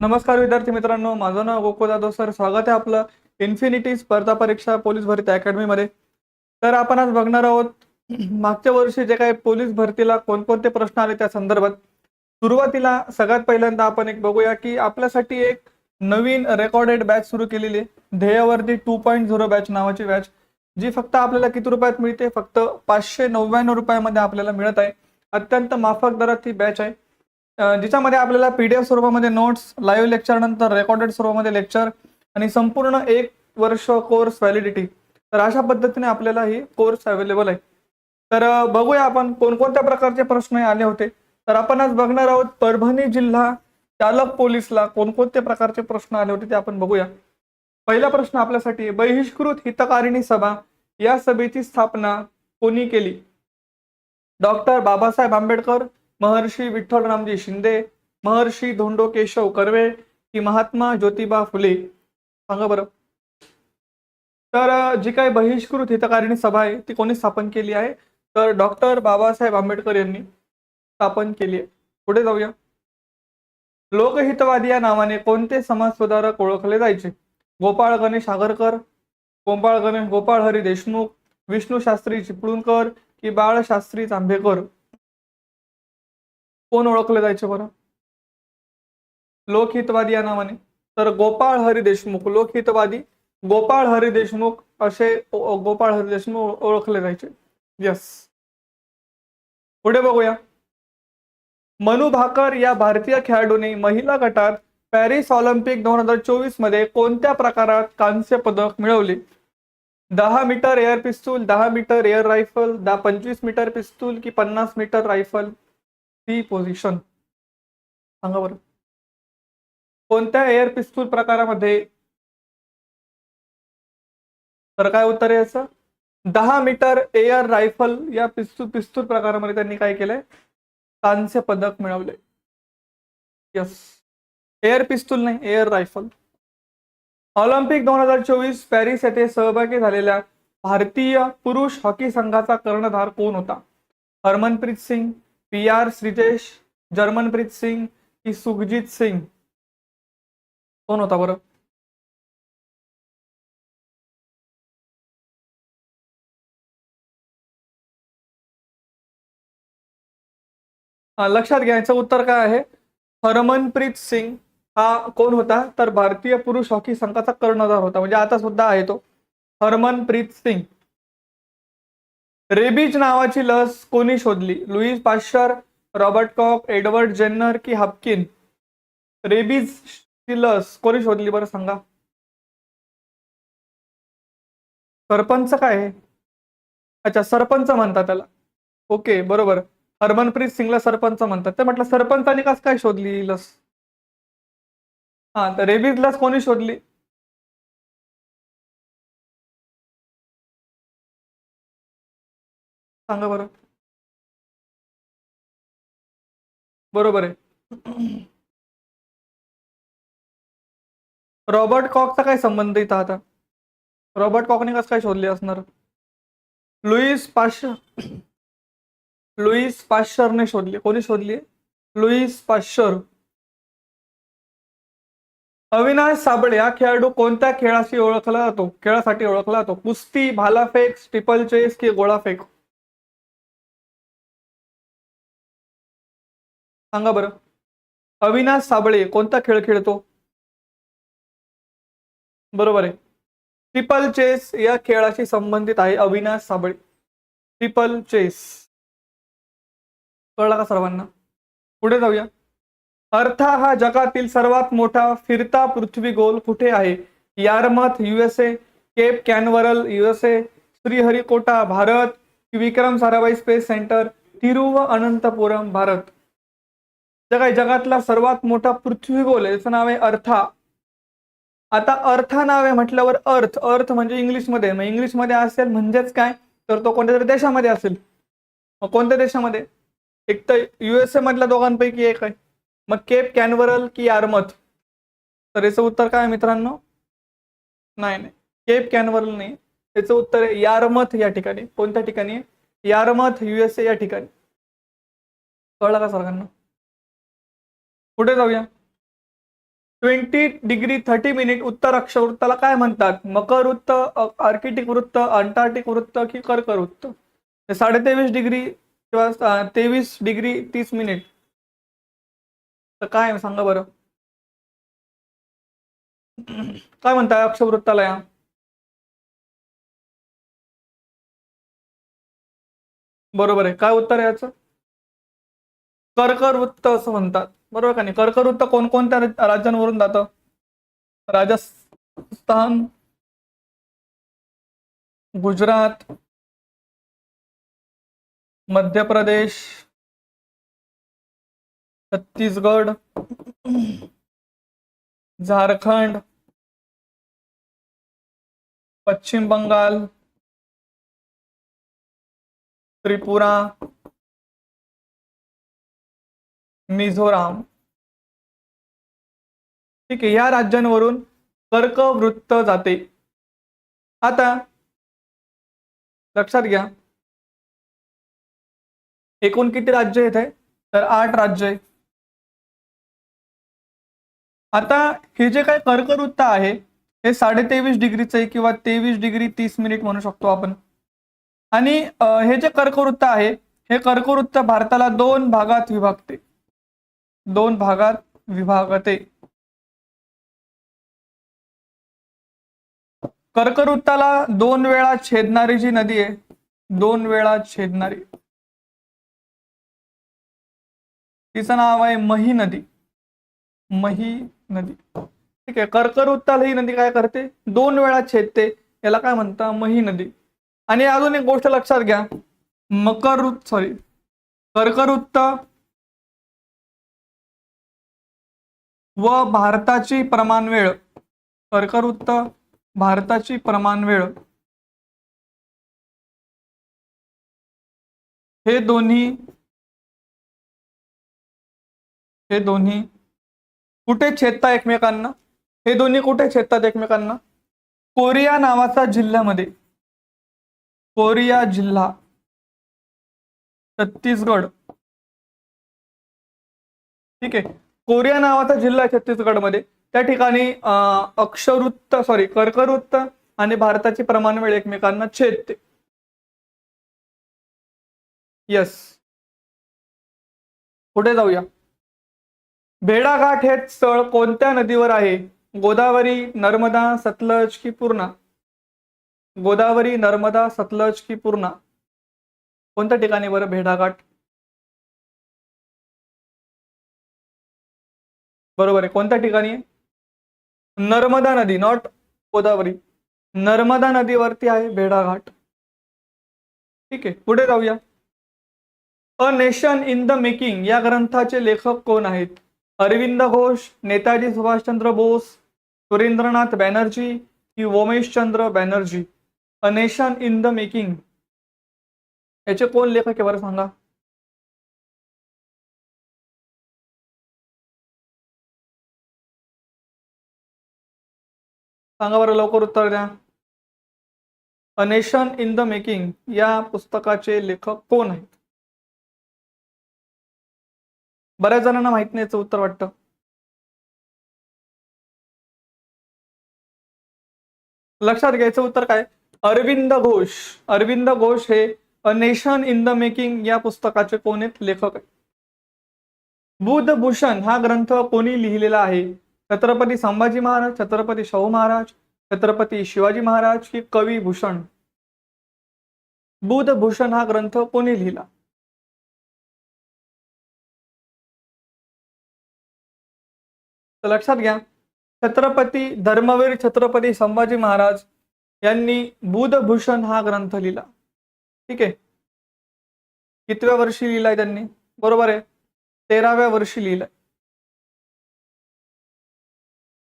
नमस्कार विद्यार्थी मित्रांनो माझं नाव गोकुळ जाधव सर. स्वागत आहे आपलं इन्फिनिटी स्पर्धा परीक्षा पोलीस भरती अकॅडमीमध्ये. तर आपण आज बघणार आहोत मागच्या वर्षी जे काही पोलीस भरतीला कोणकोणते प्रश्न आले त्या संदर्भात. सुरुवातीला सगळ्यात पहिल्यांदा आपण एक बघूया की आपल्यासाठी एक नवीन रेकॉर्डेड बॅच सुरू केलेली आहे. ध्येयवर्ती टू पॉईंट झिरो बॅच नावाची बॅच जी फक्त आपल्याला किती रुपयात मिळते? फक्त पाचशे नव्याण्णव रुपयामध्ये आपल्याला मिळत आहे. अत्यंत माफक दरात ही बॅच आहे. ज्याच्यामध्ये जिच्यामध्ये आपल्याला पीडीएफ स्वरूपामध्ये नोट्स लाईव्ह लेक्चर नंतर रेकॉर्डेड स्वरूपामध्ये लेक्चर आणि संपूर्ण एक वर्ष कोर्स व्हॅलिडिटी. तर अशा पद्धतीने आपल्याला ही कोर्स अवेलेबल आहे. तर बघूया आपण कोणकोणत्या प्रकारचे प्रश्न आले होते. तर आपण आज बघणार आहोत परभणी जिल्हा चालक पोलीसला कोणकोणते प्रकारचे प्रश्न आले होते ते आपण बघूया. पहिला प्रश्न आपल्यासाठी बहिष्कृत हितकारिणी सभा या सभेची स्थापना कोणी केली? डॉक्टर बाबासाहेब आंबेडकर महर्षी विठ्ठलरामजी शिंदे महर्षी धोंडो केशव कर्वे की महात्मा ज्योतिबा फुले. सांगा बरं. तर जी काही बहिष्कृत हितकारिणी सभा आहे ती कोणी स्थापन केली आहे? तर डॉक्टर बाबासाहेब आंबेडकर यांनी स्थापन केली आहे. पुढे जाऊया. लोकहितवादी या नावाने कोणते समाजसुधारक ओळखले जायचे? गोपाळ गणेश आगरकर गोपाळ गणेश गोपाळ हरी देशमुख विष्णू शास्त्री चिपळूणकर की बाळशास्त्री जांभेकर? कोण ओळखले जायचे बरं? लोकहितवादी या नावाने. तर गोपाळ हरी देशमुख लोकहितवादी गोपाळ हरी देशमुख असे गोपाळ हरी देशमुख ओळखले जायचे. यस पुढे बघूया. मनु भाकर या भारतीय खेळाडूने महिला गटात पॅरिस ऑलिम्पिक दोन हजार चोवीसमध्ये कोणत्या प्रकारात कांस्य पदक मिळवले? दहा मीटर एअर पिस्तूल दहा मीटर एअर रायफल दहा पंचवीस मीटर पिस्तूल की पन्नास मीटर रायफल? ती पोझिशन सांगा बरं. कोणत्या एअर पिस्तूल प्रकारामध्ये? तर काय उत्तर आहे याचं? दहा मीटर एअर रायफल या पिस्तूल पिस्तूल प्रकारामध्ये त्यांनी काय केलंय? कांस्य पदक मिळवले यस एअर पिस्तूल नाही एअर रायफल ऑलिम्पिक दोन हजार चोवीस पॅरिस येथे सहभागी झालेल्या भारतीय पुरुष हॉकी संघाचा कर्णधार कोण होता? हरमनप्रीत सिंग पी आर श्रीजेश जर्मनप्रीत सिंग की सुखजित सिंग. कोण होता बरं? लक्षात घ्या याचं उत्तर काय आहे? हरमनप्रीत सिंग हा कोण होता? तर भारतीय पुरुष हॉकी संघाचा कर्णधार होता. म्हणजे आता सुद्धा आहे तो. हरमनप्रीत सिंग. रेबीज नावाची लस कोणी शोधली? Louis Pasteur Robert Koch Edward Jenner की हपकिन? रेबीज ची लस कोणी शोधली बरं सांगा? सरपंच काय आहे? अच्छा सरपंच म्हणतात त्याला. ओके बरोबर. हरमनप्रीत सिंगला सरपंच म्हणतात. ते म्हटलं सरपंचाने कस काय शोधली लस? हा तर रेबीज लस कोणी शोधली? सांगा बरं. बरोबर आहे. रॉबर्ट कॉकचा काय संबंध इथं आता? रॉबर्ट कॉकने कसं काय शोधले असणार? लुईस पाश लुईस पाश्चरने शोधले. कोणी शोधली? Louis Pasteur. अविनाश साबळे हा खेळाडू कोणत्या खेळाशी ओळखला जातो? खेळासाठी ओळखला जातो. कुस्ती भालाफेक स्टिपल चेस की गोळाफेक? सांगा बरं. अविनाश साबळे कोणता खेळ खेळतो? बरोबर आहे. ट्रिपल चेस या खेळाशी संबंधित आहे अविनाश साबळे. ट्रिपल चेस कळला का सर्वांना? पुढे जाऊया. अर्था हा जगातील सर्वात मोठा फिरता पृथ्वी गोल कुठे आहे? Yarmouth USA Cape Canaveral USA Sriharikota Bharat Vikram Sarabhai space centre Thiruvananthapuram Bharat. जग जगातला सर्वात मोठा पृथ्वी गोल आहे त्याचं नाव आहे अर्था. आता अर्था नाव आहे म्हटल्यावर अर्थ अर्थ म्हणजे इंग्लिशमध्ये. मग इंग्लिशमध्ये असेल म्हणजेच काय? तर तो कोणत्या तरी देशामध्ये असेल. मग कोणत्या देशामध्ये? एक तर युएसए मधल्या दोघांपैकी एक आहे. मग केप कॅनवरल की यारमथ? तर याचं उत्तर काय मित्रांनो? नाही नाही. केप कॅनवरल नाही. याचं उत्तर आहे यारमथ या ठिकाणी. कोणत्या ठिकाणी? आहे यारमथ युएसए या ठिकाणी. कळलं का सर्वांना पुढे जाऊया. ट्वेंटी डिग्री थर्टी मिनिट उत्तर अक्षवृत्ताला काय म्हणतात? मकर वृत्त आर्किटिक वृत्त अंटार्क्टिक वृत्त की कर्क वृत्त? हे साडे तेवीस डिग्री किंवा तेवीस डिग्री तीस मिनिट तर काय सांगा बरं. काय म्हणताय अक्षवृत्ताला या? बरोबर आहे. काय उत्तर आहे याचं? कर्कवृत्त असं म्हणतात. बरोबर का नाही? कर्कवृत्त कोणकोणत्या राज्यांवरून जातं? राजस्थान गुजरात मध्य प्रदेश छत्तीसगड झारखंड पश्चिम बंगाल त्रिपुरा मिझोराम. ठीक आहे या राज्यांवरून कर्कवृत्त जाते. आता लक्षात घ्या. एकूण किती राज्य येत आहे तर आठ राज्य आहे आता हे जे काय कर्कवृत्त आहे हे साडे तेवीस डिग्रीचं आहे किंवा तेवीस डिग्री तीस मिनिट म्हणू शकतो आपण. आणि हे जे कर्कवृत्त आहे हे कर्कवृत्त भारताला दोन भागात विभागते. दोन भागात विभागते. कर्कवृत्ताला दोन वेळा छेदणारी जी नदी आहे दोन वेळा छेदणारी. तिचं नाव आहे मही नदी. मही नदी. ठीक आहे कर्कवृत्ताला ही नदी काय करते? दोन वेळा छेदते. याला काय म्हणता मही नदी. आणि अजून एक गोष्ट लक्षात घ्या. मकर सॉरी कर्कवृत्त व भारताची प्रमाण वेळ कर्कवृत्त भारताची प्रमाण वेळ हे दोन्ही हे दोन्ही कुठे छेदता एकमेकांना? हे दोन्ही कुठे छेदतात एकमेकांना? कोरिया नावाचा जिल्ह्यामध्ये. कोरिया जिल्हा. छत्तीसगड. ठीक आहे. कोरिया नावाचा जिल्हा छत्तीसगडमध्ये. त्या ठिकाणी अक्षरवृत्त सॉरी कर्कवृत्त आणि भारताची प्रमाण वेळ एकमेकांना छेदते. यस पुढे जाऊया. भेडाघाट हे स्थळ कोणत्या नदीवर आहे? गोदावरी नर्मदा सतलज की पूर्णा? गोदावरी नर्मदा सतलज की पूर्णा? कोणत्या ठिकाणी बरं भेडाघाट? बरोबर आहे. कोणत्या ठिकाणी? नर्मदा नदी नॉट गोदावरी. नर्मदा नदीवरती आहे भेडाघाट ठीक आहे पुढे जाऊया. A nation in the making या ग्रंथाचे लेखक कोण आहेत? अरविंद घोष नेताजी सुभाषचंद्र बोस सुरेंद्रनाथ बॅनर्जी की Womeshchandra Banerjee? A nation in the making याचे कोण लेखक आहे बरं सांगा? सांगा बरं लवकर उत्तर द्या. A nation in the making या पुस्तकाचे लेखक कोण आहेत? बऱ्याच जणांना माहीत नाही याचं उत्तर वाटतं. लक्षात घ्यायचं उत्तर काय? अरविंद घोष. अरविंद घोष हे a nation in the making या पुस्तकाचे कोण आहेत? लेखक आहेत. बुधभूषण हा ग्रंथ कोणी लिहिलेला आहे? छत्रपती संभाजी महाराज छत्रपती शाहू महाराज छत्रपती शिवाजी महाराज की कवी भूषण. बुधभूषण हा ग्रंथ कोणी लिहिला? तर लक्षात घ्या छत्रपती धर्मवीर छत्रपती संभाजी महाराज यांनी बुधभूषण हा ग्रंथ लिहिला. ठीक आहे? कितव्या वर्षी लिहिलाय त्यांनी? बरोबर आहे? तेराव्या वर्षी लिहिलाय.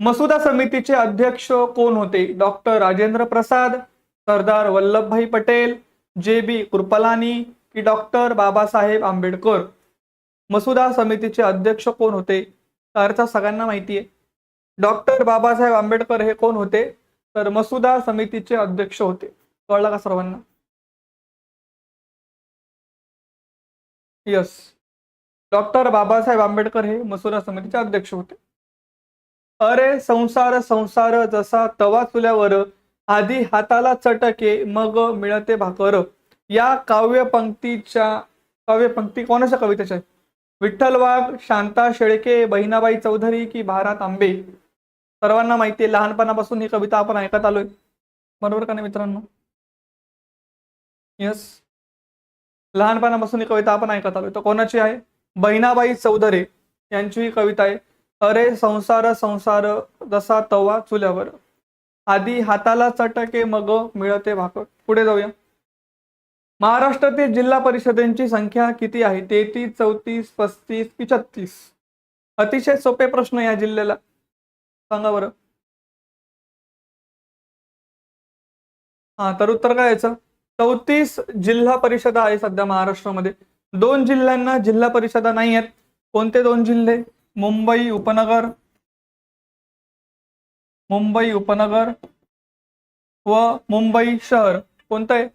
मसुदा समितीचे अध्यक्ष कोण होते? Doctor Rajendra Prasad Sardar Vallabhbhai Patel J B Kripalani की डॉक्टर बाबासाहेब आंबेडकर. मसुदा समितीचे अध्यक्ष कोण होते? तर अर्थ सगळ्यांना माहिती आहे. डॉक्टर बाबासाहेब आंबेडकर हे कोण होते? तर मसुदा समितीचे अध्यक्ष होते. कळलं का सर्वांना? यस डॉक्टर बाबासाहेब आंबेडकर हे मसुदा समितीचे अध्यक्ष होते. अरे संसार संसार जसा तवा चुल्यावर आधी हाताला चटके मग मिळते भाकर. या काव्य पंक्तीच्या काव्य पंक्ती कोणाच्या कवितेच्या आहेत? विठ्ठल वाघ शांता शेळके बहिणाबाई चौधरी की भारत आंबे? सर्वांना माहिती आहे लहानपणापासून ही कविता आपण ऐकत आलोय. बरोबर का नाही मित्रांनो? यस लहानपणापासून ही कविता आपण ऐकत आलोय. तर कोणाची आहे? बहिणाबाई चौधरी यांची ही कविता आहे. अरे संसार संसार जसा तवा चुल्यावर. आधी हाताला चटके मग मिळते भाकर. पुढे जाऊया. महाराष्ट्रातील जिल्हा परिषदेची संख्या किती आहे? तेहतीस चौतीस पस्तीस की छत्तीस अतिशय सोपे प्रश्न या जिल्ह्याला. सांगा बरं. हा तर उत्तर काय याचं चौतीस जिल्हा परिषदा आहे सध्या महाराष्ट्रामध्ये. दोन जिल्ह्यांना जिल्हा परिषदा नाही आहेत. कोणते दोन जिल्हे? मुंबई उपनगर मुंबई उपनगर व मुंबई शहर. कोणतं आहे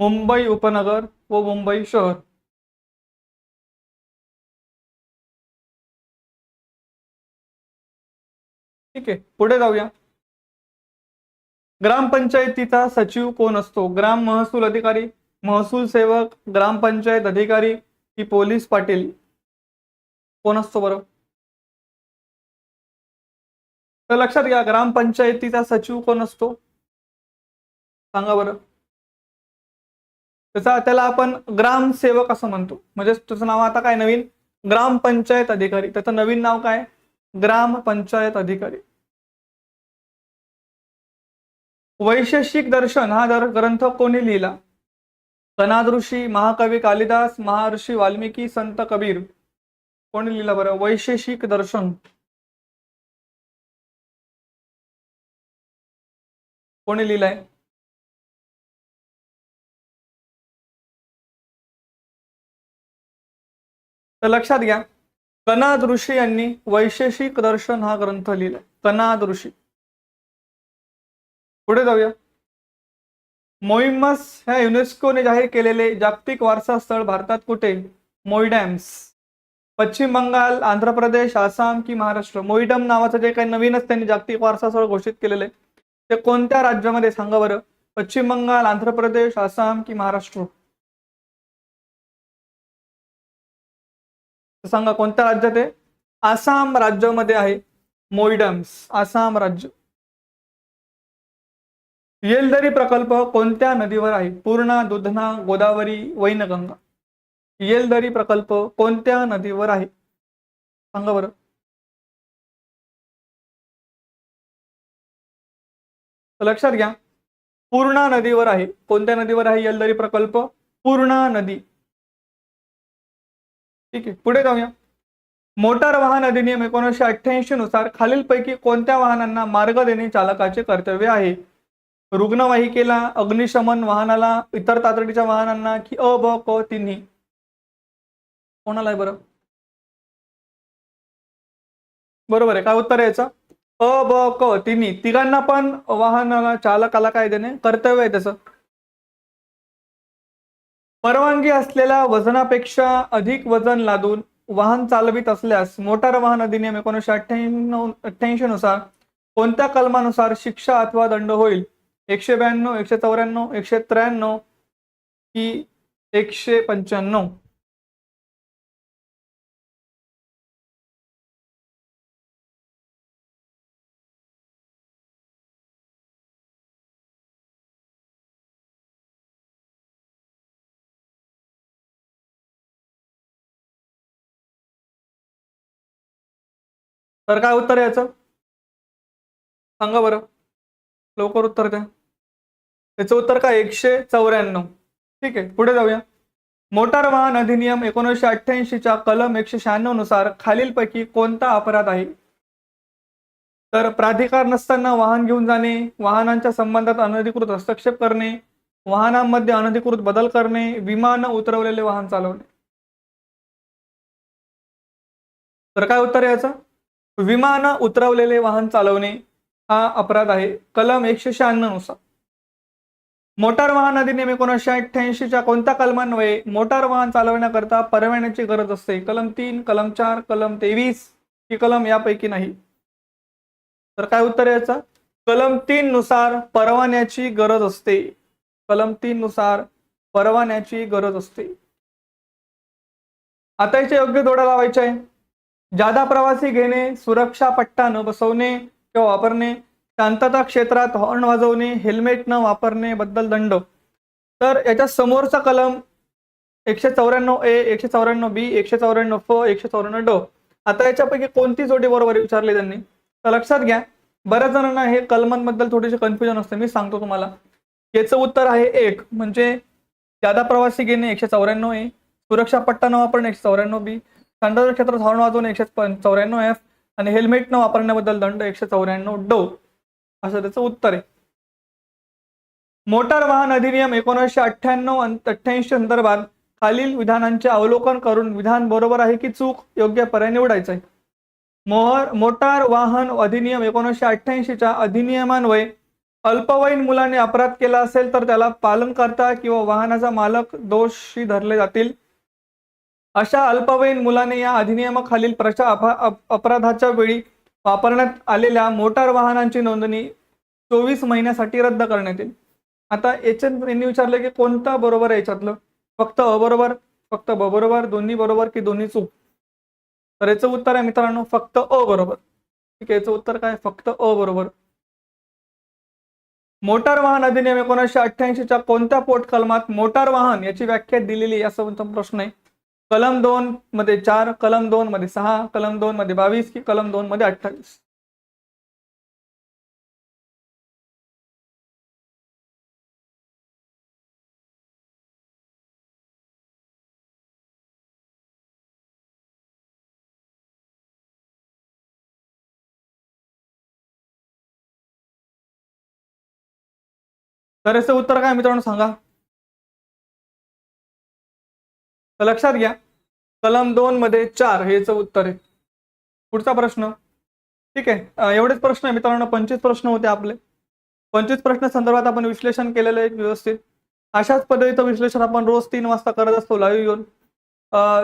मुंबई उपनगर व मुंबई शहर. ठीक आहे पुढे जाऊया. ग्रामपंचायतीचा सचिव कोण असतो? ग्राम महसूल अधिकारी महसूल सेवक ग्रामपंचायत अधिकारी की पोलीस पाटील? कोण असतो बरं? तर लक्षात घ्या ग्रामपंचायतीचा सचिव कोण असतो? सांगा बरं. त्याचा त्याला आपण ग्रामसेवक असं म्हणतो. म्हणजे त्याचं नाव आता काय नवीन? ग्रामपंचायत अधिकारी. त्याचं नवीन नाव काय? ग्रामपंचायत अधिकारी. वैशेषिक दर्शन हा दर ग्रंथ कोणी लिहिला? कनाद ऋषी महाकवी कालिदास महर्षी वाल्मिकी संत कबीर. कोणी लिहिला बरं? वैशेषिक दर्शन. कोणी लिहिलंय? तर लक्षात घ्या. कनाद ऋषी यांनी वैशेषिक दर्शन हा ग्रंथ लिहिला कनाद ऋषी पुढे जाऊया. मोईमस ह्या युनेस्कोने जाहीर केलेले जागतिक वारसा स्थळ भारतात कुठे? मोईडॅम्स पश्चिम बंगाल आंध्र प्रदेश आसाम की महाराष्ट्र. मोईडम नावाचं जे काही नवीनच त्यांनी जागतिक वारसा स्थळ घोषित केलेलं आहे ते कोणत्या राज्यामध्ये सांगा बरं. पश्चिम बंगाल आंध्र प्रदेश आसाम की महाराष्ट्र? सांगा कोणत्या राज्यात आहे? आसाम राज्यामध्ये आहे मोईडम्स आसाम राज्य. येलदरी प्रकल्प कोणत्या नदीवर आहे? पूर्णा दुधना गोदावरी वैनगंगा. येलदरी प्रकल्प कोणत्या नदीवर आहे? सांगा बरं. लक्षात घ्या. पूर्णा नदीवर आहे. कोणत्या नदीवर आहे येलदरी प्रकल्प? पूर्णा नदी. ठीक आहे पुढे जाऊया. मोटार वाहन अधिनियम एकोणीसशे अठ्ठ्याऐंशी नुसार खालीलपैकी कोणत्या वाहनांना मार्ग देणे चालकाचे कर्तव्य आहे? रुग्णवाहिकेला अग्निशमन वाहनाला इतर तातडीच्या वाहनांना की अ ब क तिन्ही? कोणाला आहे बरं? बरोबर आहे. काय उत्तर आहे याचं? अ ब क तिन्ही. तिघांना पण वाहनाला चालकाला काय देणे कर्तव्य आहे त्याचं. परवानगी असलेल्या वजनापेक्षा अधिक वजन लादून वाहन चालवित असल्यास मोटार वाहन अधिनियम एकोणीसशे अठ्ठ्याण्णव अठ्ठ्याऐंशी नुसार कोणत्या कलमानुसार शिक्षा अथवा दंड होईल? एकशे ब्याण्णव एकशे चौऱ्याण्णव एकशे त्र्याण्णव की एकशे पंच्याण्णव तर काय उत्तर आहे याचं सांगा बरं. लवकर उत्तर द्या. त्याचं उत्तर काय? एकशे चौऱ्याण्णव. ठीक आहे पुढे जाऊया. मोटार वाहन अधिनियम एकोणीसशे अठ्ठ्याऐंशीच्या कलम एकशे शहाण्णवनुसार खालीलपैकी कोणता अपराध आहे? तर प्राधिकार नसताना वाहन घेऊन जाणे वाहनांच्या संबंधात अनधिकृत हस्तक्षेप करणे वाहनांमध्ये अनधिकृत बदल करणे विमान उतरवलेले वाहन चालवणे. तर काय उत्तर आहे याचं विमान उतरवलेले वाहन चालवणे हा अपराध आहे. कलम एकशे शहाण्णवनुसार मोटार वाहन अधिनियम एकोणीसशे अठ्ठ्याऐंशीच्या कोणत्या कलमान्वये मोटार वाहन चालवण्याकरता परवान्याची गरज असते? कलम तीन कलम चार कलम तेवीस ही कलम यापैकी नाही? तर काय उत्तर याचं कलम तीन नुसार परवान्याची गरज असते. कलम तीन नुसार परवान्याची गरज असते. आता याचे योग्य दोडा लावायचे आहे. जादा प्रवासी घेणे सुरक्षा पट्टा न बसवणे किंवा वापरणे शांतता क्षेत्रात हॉर्न वाजवणे हेल्मेट न वापरणे बद्दल दंड. तर याच्या समोरचा कलम एकशे चौऱ्याण्णव ए एकशे चौऱ्याण्णव बी एकशे चौऱ्याण्णव फ एकशे चौऱ्याण्णव ड. आता याच्यापैकी कोणती जोडी बरोबर विचारली त्यांनी? तर लक्षात घ्या बऱ्याच जणांना हे कलमांबद्दल थोडीशी कन्फ्युजन असते. मी सांगतो तुम्हाला. याचं उत्तर आहे एक म्हणजे जादा प्रवासी घेणे एकशे चौऱ्याण्णव ए सुरक्षा पट्टा न वापरणे एकशे चौऱ्याण्णव बी थंडाच्या क्षेत्रात हॉर्न वाजवणे एकशे चौऱ्याण्णव एफ आणि हेल्मेट न वापरण्याबद्दल दंड एकशे चौऱ्याण्णव डो. असं त्याचं उत्तर आहे. मोटार वाहन अधिनियम एकोणीसशे अठ्ठ्याण्णव अठ्ठ्याऐंशी संदर्भात खालील विधानांचे अवलोकन करून विधान बरोबर आहे की चूक योग्य पर्याय निवडायचा आहे. मोहर मोटार वाहन अधिनियम एकोणीसशे अठ्ठ्याऐंशीच्या अधिनियमान्वये अल्पवयीन मुलाने अपराध केला असेल तर त्याला पालनकर्ता किंवा वाहनाचा मालक दोषी धरले जातील. अशा अल्पवयीन मुलाने या अधिनियमाखालील प्रशा अप- अपराधाच्या वेळी वापरण्यात आलेल्या मोटार वाहनांची नोंदणी चोवीस महिन्यासाठी रद्द करण्यात येईल. आता याच्यात यांनी विचारलं की कोणता बरोबर आहे याच्यातलं? फक्त अबरोबर बरोबर फक्त ब बरोबर दोन्ही बरोबर की दोन्ही चूक? तर याचं उत्तर आहे मित्रांनो फक्त अ बरोबर. ठीक आहे याचं उत्तर काय? फक्त अ बरोबर. मोटार वाहन अधिनियम एकोणीसशे अठ्ठ्याऐंशीच्या कोणत्या पोट कलमात मोटार वाहन याची व्याख्या दिलेली असा तुमचा प्रश्न आहे. कलम दोन मध्ये चार कलम दोन मध्ये सहा कलम दोन मध्ये बावीस की कलम दोन मध्ये अठ्ठावीस? तर याचं उत्तर काय मित्रांनो सांगा? तर लक्षात घ्या. कलम दोन मध्ये चार हेच उत्तर आहे. पुढचा प्रश्न. ठीक आहे. एवढेच प्रश्न आहे मित्रांनो. पंचवीस प्रश्न होते आपले. पंचवीस प्रश्न संदर्भात आपण विश्लेषण केलेलं आहे व्यवस्थित. अशाच पद्धतीचं विश्लेषण आपण रोज तीन वाजता करत असतो लाईव्ह येऊन.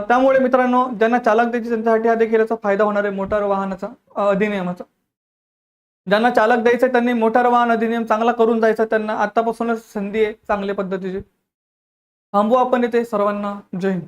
त्यामुळे मित्रांनो ज्यांना चालक द्यायची त्यांच्यासाठी हा देखील याचा फायदा होणार आहे मोटार वाहनाचा अधिनियमाचा. ज्यांना चालक द्यायचं त्यांनी मोटार वाहन अधिनियम चांगला करून जायचा. त्यांना आतापासूनच संधी आहे चांगल्या पद्धतीची. थांबू आपण येथे सर्वांना. जय हिंद.